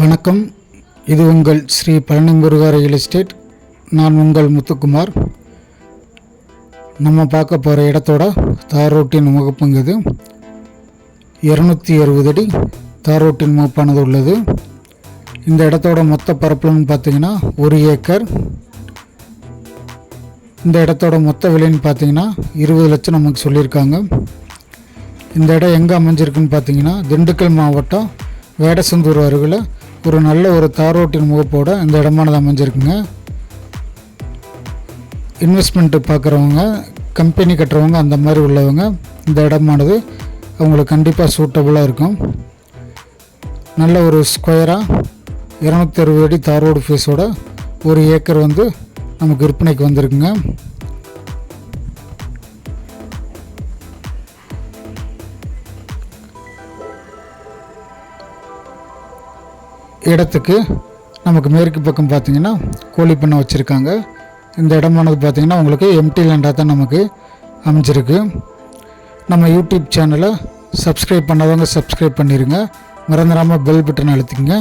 வணக்கம். இது உங்கள் ஸ்ரீ பழனிமுருகா ரியல் எஸ்டேட் நான் உங்கள் முத்துக்குமார். நம்ம பார்க்க போகிற இடத்தோட தார் ரோட்டின் முகப்புங்க இது. இரநூத்தி அறுபது அடி தார் ரோட்டின் முகப்பானது உள்ளது. இந்த இடத்தோட மொத்த பரப்பளவுன்னு பார்த்தீங்கன்னா ஒரு ஏக்கர். இந்த இடத்தோட மொத்த விலைன்னு பார்த்தீங்கன்னா இருபது லட்சம் நமக்கு சொல்லியிருக்காங்க. இந்த இடம் எங்கே அமைஞ்சிருக்குன்னு பார்த்தீங்கன்னா திண்டுக்கல் மாவட்டம் வேடசந்தூர் அருகில் ஒரு நல்ல ஒரு தாரோட்டின் முகப்போடு இந்த இடமானது அமைஞ்சிருக்குங்க. இன்வெஸ்ட்மெண்ட்டு பார்க்குறவங்க கம்பெனி கட்டுறவங்க அந்த மாதிரி உள்ளவங்க இந்த இடமானது அவங்களுக்கு கண்டிப்பாக சூட்டபுளாக இருக்கும். நல்ல ஒரு ஸ்கொயராக இரநூத்தி அறுபது அடி தாரோடு ஃபேஸோட ஒரு ஏக்கர் வந்து நமக்கு விற்பனைக்கு வந்திருக்குங்க. இடத்துக்கு நமக்கு மேற்கு பக்கம் பார்த்தீங்கன்னா கோழி பண்ணை வச்சுருக்காங்க. இந்த இடமானது பார்த்தீங்கன்னா உங்களுக்கு எம்டி லேண்டாக தான் நமக்கு அமைஞ்சிருக்கு. நம்ம யூடியூப் சேனலை சப்ஸ்கிரைப் பண்ணாதவங்க சப்ஸ்கிரைப் பண்ணிடுங்க மறந்துடாமல் பெல் பட்டன் அழுத்திங்க